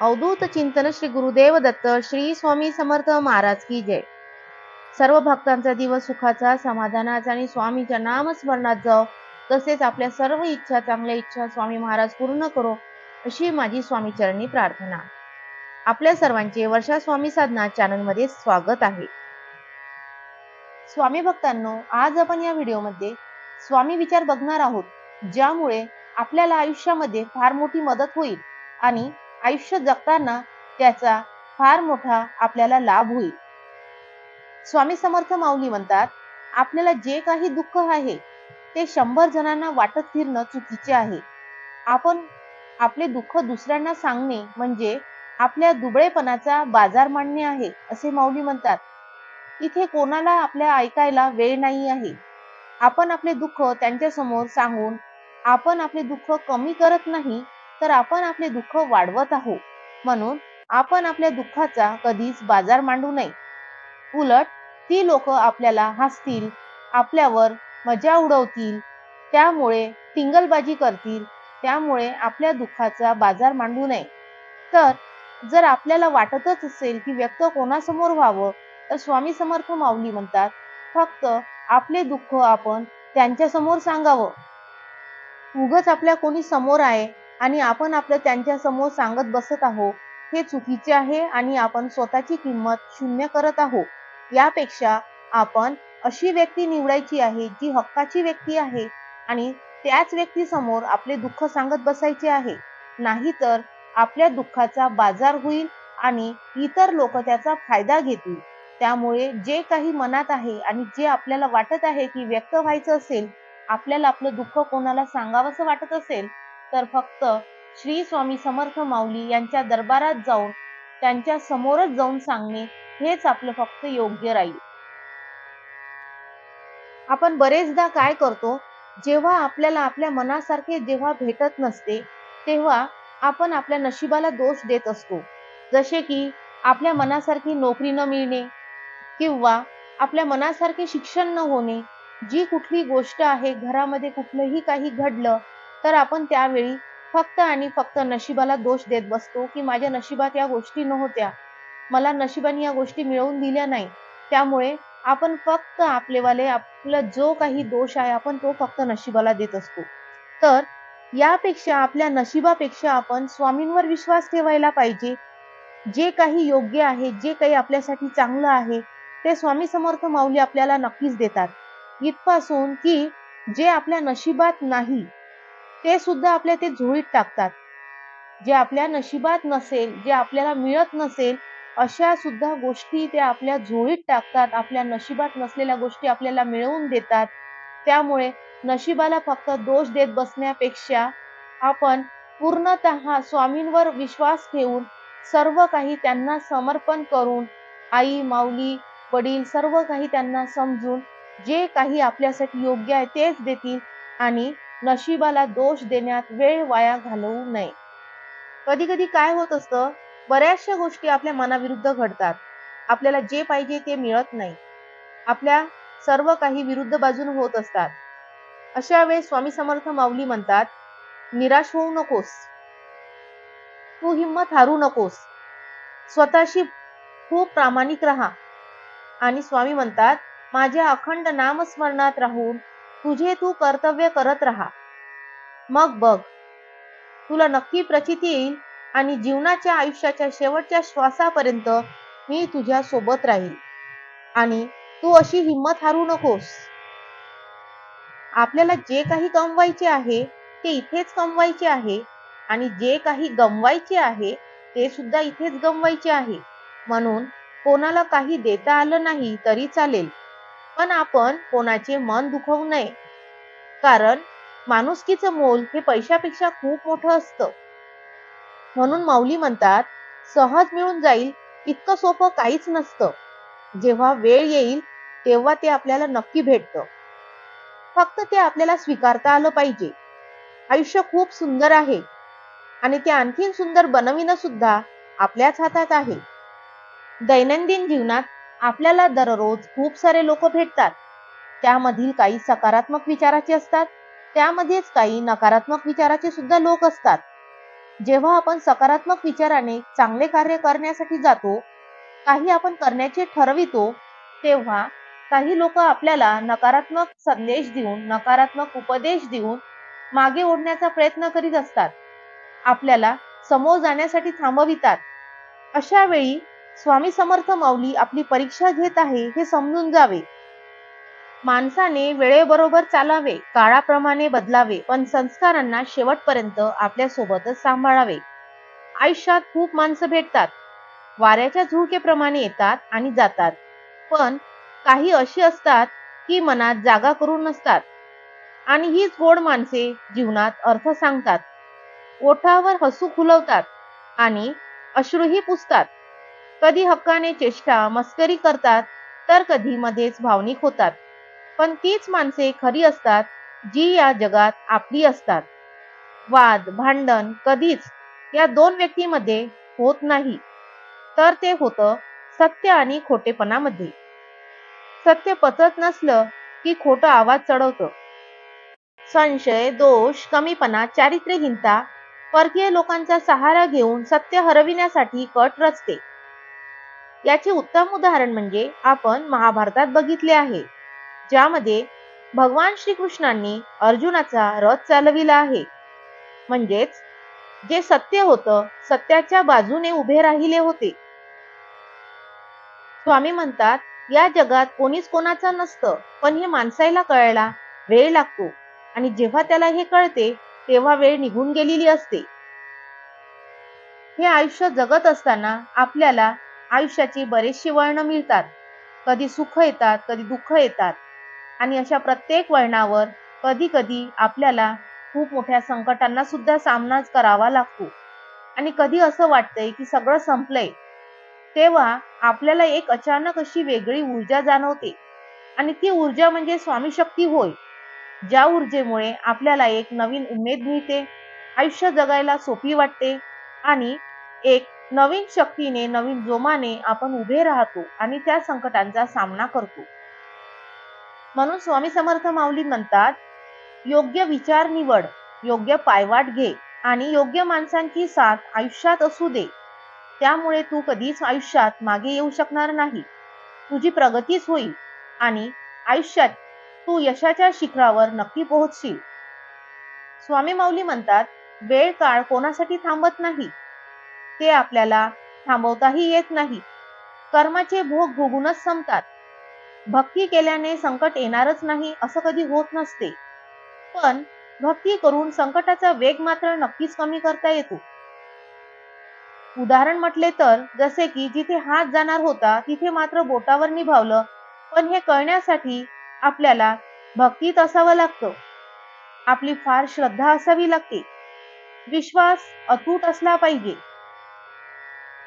अवधूत चिंतन श्री गुरुदेव दत्त श्री स्वामी समर्थ महाराज की जय. सर्व भक्तांचा दिवस सुखाचा समाधानाचा आणि स्वामीच्या नामस्मरणात जाओ. तसेच आपल्या सर्व इच्छा चांगल्या इच्छा स्वामी महाराज पूर्ण करो अशी माझी स्वामी चरणी प्रार्थना. आपल्या सर्वांचे वर्षा स्वामी साधना चॅनलमध्ये स्वागत आहे. स्वामी भक्तांनो आज आपण या व्हिडिओमध्ये स्वामी विचार बघणार आहोत ज्यामुळे आपल्याला आयुष्यामध्ये फार मोठी मदत होईल आणि आयुष्य जगताना त्याचा फार मोठा आपल्याला लाभ होईल. स्वामी समर्थ माऊली म्हणतात आपल्याला जे काही दुःख आहे ते शंभर जणांना वाटत फिरणं चुकीचे आहे. आपण आपले दुःख दुसऱ्यांना सांगणे म्हणजे आपल्या दुबळेपणाचा बाजार मांडणे आहे असे माऊली म्हणतात. इथे कोणाला आपल्या ऐकायला वेळ नाही आहे. आपण आपले दुःख त्यांच्यासमोर सांगून आपण आपले दुःख कमी करत नाही तर आपण आपले दुःख वाढवत आहोत. म्हणून आपण आपल्या दुःखाचा कधीच बाजार मांडू नये. उलट ती लोक आपल्याला हसतील आपल्यावर मजा उडवतील त्यामुळे टिंगलबाजी करतील त्यामुळे आपल्या दुःखाचा बाजार मांडू नये. तर जर आपल्याला वाटतच असेल की व्यक्त कोणासमोर व्हावं तर स्वामी समर्थ माऊली म्हणतात फक्त आपले दुःख आपण त्यांच्यासमोर सांगावं. उगच आपल्या कोणी समोर आहे आणि आपण आपलं त्यांच्यासमोर सांगत बसत आहोत हे चुकीचे आहे आणि आपण स्वतःची किंमत शून्य करत आहोत. यापेक्षा आपण अशी व्यक्ती निवडायची आहे जी हक्काची व्यक्ती आहे आणि त्याच व्यक्ती समोर आपले दुःख सांगत बसायचे आहे. नाहीतर आपल्या दुःखाचा बाजार होईल आणि इतर लोक त्याचा फायदा घेतील. त्यामुळे जे काही मनात आहे आणि जे आपल्याला वाटत आहे की व्यक्त व्हायचं असेल आपल्याला आपलं दुःख कोणाला सांगावंसं वाटत असेल तर फक्त श्री स्वामी समर्थ माऊली यांच्या दरबारात जाऊन त्यांच्या समोरच जाऊन सांगणे हेच आपलं फक्त योग्य राहील. आपण बरेचदा काय करतो जेव्हा आपल्याला आपल्या मनासारखे जेव्हा भेटत नसते तेव्हा आपण आपल्या नशिबाला दोष देत असतो. जसे की आपल्या मनासारखी नोकरी न मिळणे किंवा आपल्या मनासारखे शिक्षण न होणे जी कुठली गोष्ट आहे घरामध्ये कुठलंही काही घडलं तर आपण त्यावेळी फक्त आणि फक्त नशिबाला दोष देत बसतो की माझ्या नशिबात या गोष्टी नव्हत्या. मला नशिबाने या गोष्टी मिळवून दिल्या नाही. त्यामुळे आपण फक्त आपलेवाले आपला जो काही दोष आहे आपण तो फक्त नशिबाला देत असतो. तर यापेक्षा आपल्या नशिबापेक्षा आपण स्वामींवर विश्वास ठेवायला पाहिजे. जे काही योग्य आहे जे काही आपल्यासाठी चांगलं आहे ते स्वामी समर्थ माऊली आपल्याला नक्कीच देतात. इथपासून की जे आपल्या नशिबात नाही ते सुद्धा आपल्या ते झोळीत टाकतात. जे आपल्या नशिबात नसेल जे आपल्याला मिळत नसेल अशा सुद्धा गोष्टी त्या आपल्या झोळीत टाकतात. आपल्या नशिबात नसलेल्या गोष्टी आपल्याला मिळवून देतात. त्यामुळे नशिबाला फक्त दोष देत बसण्यापेक्षा आपण पूर्णतः स्वामींवर विश्वास ठेवून सर्व काही त्यांना समर्पण करून आई माऊली वडील सर्व काही त्यांना समजून जे काही आपल्यासाठी योग्य आहे तेच देतील आणि नशिबाला दोष देण्यात वेळ वाया घालवू नये. कधी कधी काय होत असतं? बऱ्याचशा गोष्टी आपल्या मनाविरुद्ध घडतात. आपल्याला जे पाहिजे ते मिळत नाही. आपल्या सर्व काही विरुद्ध बाजून होत असतात. अशा वेळेस स्वामी समर्थ माऊली म्हणतात निराश होऊ नकोस. तू हिंमत हारू नकोस. स्वतःशी खूप प्रामाणिक राहा. आणि स्वामी म्हणतात माझ्या अखंड नामस्मरणात राहून तुझे तू कर्तव्य करत राहा. मग बघ तुला नक्की प्रचिती येईल आणि जीवनाच्या आयुष्याच्या शेवटच्या श्वासापर्यंत मी तुझ्या सोबत राहील. आणि तू अशी हिंमत हारू नकोस. आपल्याला जे काही कमवायचे आहे ते इथेच कमवायचे आहे आणि जे काही गमवायचे आहे ते सुद्धा इथेच गमवायचे आहे. म्हणून कोणाला काही देता आलं नाही तरी चालेल. पण आपण कोणाचे मन दुखवू नये. कारण माणुसकीचं मोल हे पैशापेक्षा खूप मोठं असतं. म्हणून माऊली म्हणतात सहज मिळून जाईल इतकं सोपं काहीच नसतं. जेव्हा वेळ येईल तेव्हा ते आपल्याला नक्की भेटतं. फक्त ते आपल्याला स्वीकारता आलं पाहिजे. आयुष्य खूप सुंदर आहे. आणि ते आणखीन सुंदर बनविणं सुद्धा आपल्याच हातात आहे. दैनंदिन जीवनात आपल्याला दररोज खूप सारे लोक भेटतात. त्यामधील काही सकारात्मक विचाराचे असतात. त्यामध्येच काही नकारात्मक विचाराचे सुद्धा लोक असतात. जेव्हा आपण सकारात्मक विचाराने चांगले कार्य करण्यासाठी जातो काही आपण करण्याचे ठरवितो तेव्हा काही लोक आपल्याला नकारात्मक संदेश देऊन नकारात्मक उपदेश देऊन मागे ओढण्याचा प्रयत्न करीत असतात. आपल्याला समोर जाण्यासाठी थांबवितात. अशा वेळी स्वामी समर्थ माऊली आपली परीक्षा घेत आहे हे समजून जावे. माणसाने वेळेबरोबर चालावे काळाप्रमाणे बदलावे पण संस्कारांना शेवटपर्यंत आपल्या सोबतच सांभाळावे. आयुष्यात खूप माणसं भेटतात. वाऱ्याच्या झुळकेप्रमाणे येतात आणि जातात. पण काही अशी असतात की मनात जागा करून नसतात. आणि हीच गोड माणसे जीवनात अर्थ सांगतात. ओठावर हसू खुलवतात आणि अश्रूही पुसतात. कधी हक्काने चेष्टा मस्करी करतात तर कधी मध्येच भावनिक होतात. पण तीच माणसे खरी असतात जी या जगात आपली असतात. वाद भांडण कधीच या दोन व्यक्तीमध्ये होत नाही. तर ते होतं सत्य आणि खोटेपणामध्ये. सत्य पचत नसलं की खोटं आवाज चढवतं. संशय दोष कमीपणा चारित्र्यहीनता परकीय लोकांचा सहारा घेऊन सत्य हरविण्यासाठी कट रचते. याचे उत्तम उदाहरण म्हणजे आपण महाभारतात बघितले आहे ज्यामध्ये भगवान श्रीकृष्णांनी अर्जुनाचा रथ चालविला आहे. म्हणजेच जे सत्य होतं सत्याच्या बाजूने उभे राहिले होते. स्वामी म्हणतात या जगात कोणीच कोणाचं नसतं पण हे माणसाला कळायला वेळ लागतो. आणि जेव्हा त्याला हे कळते तेव्हा वेळ निघून गेलेली असते. हे आयुष्य जगत असताना आपल्याला आयुष्याची बरेचशी वळणं मिळतात. कधी सुख येतात कधी दुःख येतात. आणि अशा प्रत्येक वळणावर कधी कधी आपल्याला खूप मोठ्या संकटांना सुद्धा सामनाच करावा लागतो. आणि कधी असं वाटतंय की सगळं संपलंय तेव्हा आपल्याला एक अचानक अशी वेगळी ऊर्जा जाणवते. आणि ती ऊर्जा म्हणजे स्वामी शक्ती होय ज्या ऊर्जेमुळे आपल्याला एक नवीन उमेद मिळते आयुष्य जगायला सोपी वाटते आणि एक नवीन शक्तीने नवीन जोमाने आपण उभे राहतो आणि त्या संकटांचा सामना करतो. म्हणून स्वामी समर्थ माऊली म्हणतात योग्य विचार निवड योग्य पायवाट घे आणि योग्य माणसांची साथ आयुष्यात असू दे. त्यामुळे तू कधीच आयुष्यात मागे येऊ शकणार नाही. तुझी प्रगतीच होईल आणि आयुष्यात तू यशाच्या शिखरावर नक्की पोहोचशील. स्वामी माऊली म्हणतात वेळ काळ कोणासाठी थांबत नाही. ते आपल्याला थांबवताही येत नाही. कर्माचे भोग भोगूनच संपतात. भक्ती केल्याने संकट येणारच नाही असं कधी होत नसते. पण भक्ती करून संकटाचा वेग मात्र नक्कीच कमी करता येतो. उदाहरण म्हटले तर जसे की जिथे हात जाणार होता तिथे मात्र बोटावर निभावलं पण हे कळण्यासाठी आपल्याला भक्तीत असावं लागतं. आपली फार श्रद्धा असावी लागते. विश्वास अतूट असला पाहिजे.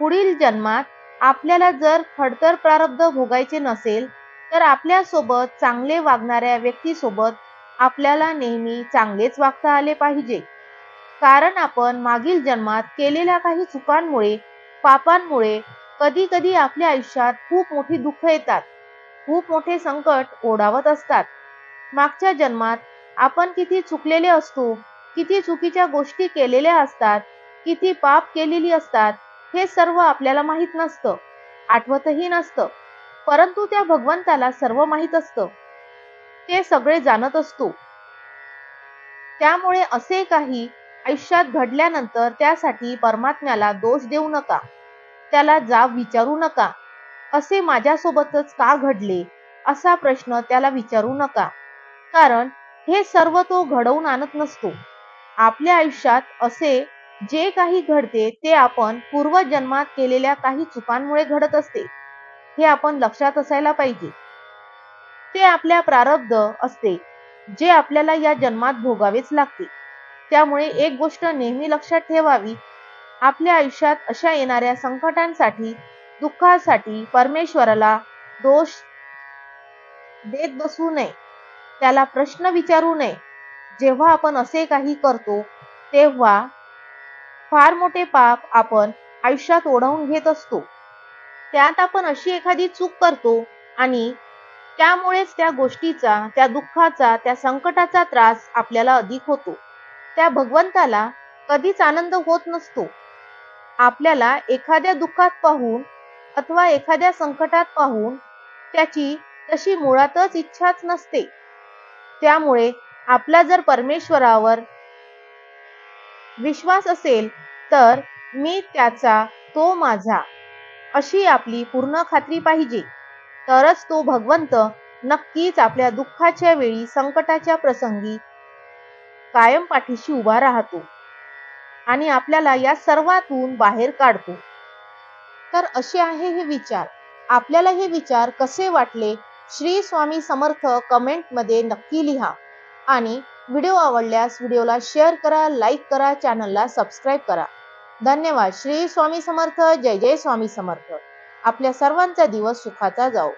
पुढील जन्मात आपल्याला जर खडतर प्रारब्ध भोगायचे नसेल तर आपल्यासोबत चांगले वागणाऱ्या व्यक्तीसोबत आपल्याला नेहमी चांगलेच वागता आले पाहिजे. कारण आपण मागील जन्मात केलेल्या काही चुकांमुळे पापांमुळे कधी कधी आपल्या आयुष्यात खूप मोठी दुःख येतात खूप मोठे संकट ओढावत असतात. मागच्या जन्मात आपण किती चुकलेले असतो किती चुकीच्या गोष्टी केलेल्या असतात किती पाप केलेली असतात हे सर्व आपल्याला माहीत नसतं. आठवतही नसतं. परंतु त्या भगवंताला सर्व माहीत असतं. ते सगळे जाणत असतो. त्यामुळे असे काही आयुष्यात घडल्यानंतर त्यासाठी परमात्म्याला दोष देऊ नका. त्याला जाब विचारू नका. असे माझ्यासोबतच का घडले? असा प्रश्न त्याला विचारू नका. कारण हे सर्व तो घडवून आणत नसतो. आपल्या आयुष्यात असे जे काही घडते ते आपण पूर्वजन्मात केलेल्या काही चुकांमुळे घडत असते. हे आपण लक्षात असायला पाहिजे. ते आपल्या प्रारब्ध असते जे आपल्याला या जन्मात भोगावेच लागते. त्यामुळे एक गोष्ट नेहमी लक्षात ठेवावी आपल्या आयुष्यात अशा येणाऱ्या संकटांसाठी दुःखासाठी परमेश्वराला दोष देत बसू नये. त्याला प्रश्न विचारू नये. जेव्हा आपण असे काही करतो तेव्हा फार मोठे पाप आपण आयुष्यात ओढवून घेत असतो. त्यात आपण अशी एखादी चूक करतो आणि त्यामुळेच त्या गोष्टीचा त्या दुःखाचा त्या संकटाचा त्रास आपल्याला अधिक होतो. त्या भगवंताला कधीच आनंद होत नसतो. आपल्याला एखाद्या दुःखात पाहून अथवा एखाद्या संकटात पाहून त्याची तशी मुळातच इच्छाच नसते. त्यामुळे आपला जर परमेश्वरावर विश्वास असेल तर मी त्याचा तो माझा अशी आपली पूर्ण खात्री पाहिजे. तरच तो भगवंत नक्कीच आपल्या दुःखाच्या वेळी संकटाच्या प्रसंगी कायम पाठीशी उभा राहतो आणि आपल्याला या सर्वातून बाहेर काढतो. तर असे आहे हे विचार. आपल्याला हे विचार कसे वाटले? श्री स्वामी समर्थ कमेंटमध्ये नक्की लिहा आणि व्हिडिओ आवडल्यास व्हिडिओला शेअर करा लाईक करा चॅनलला सबस्क्राईब करा. धन्यवाद. श्री स्वामी समर्थ. जय जय स्वामी समर्थ. आपल्या सर्वांचा दिवस सुखाचा जाओ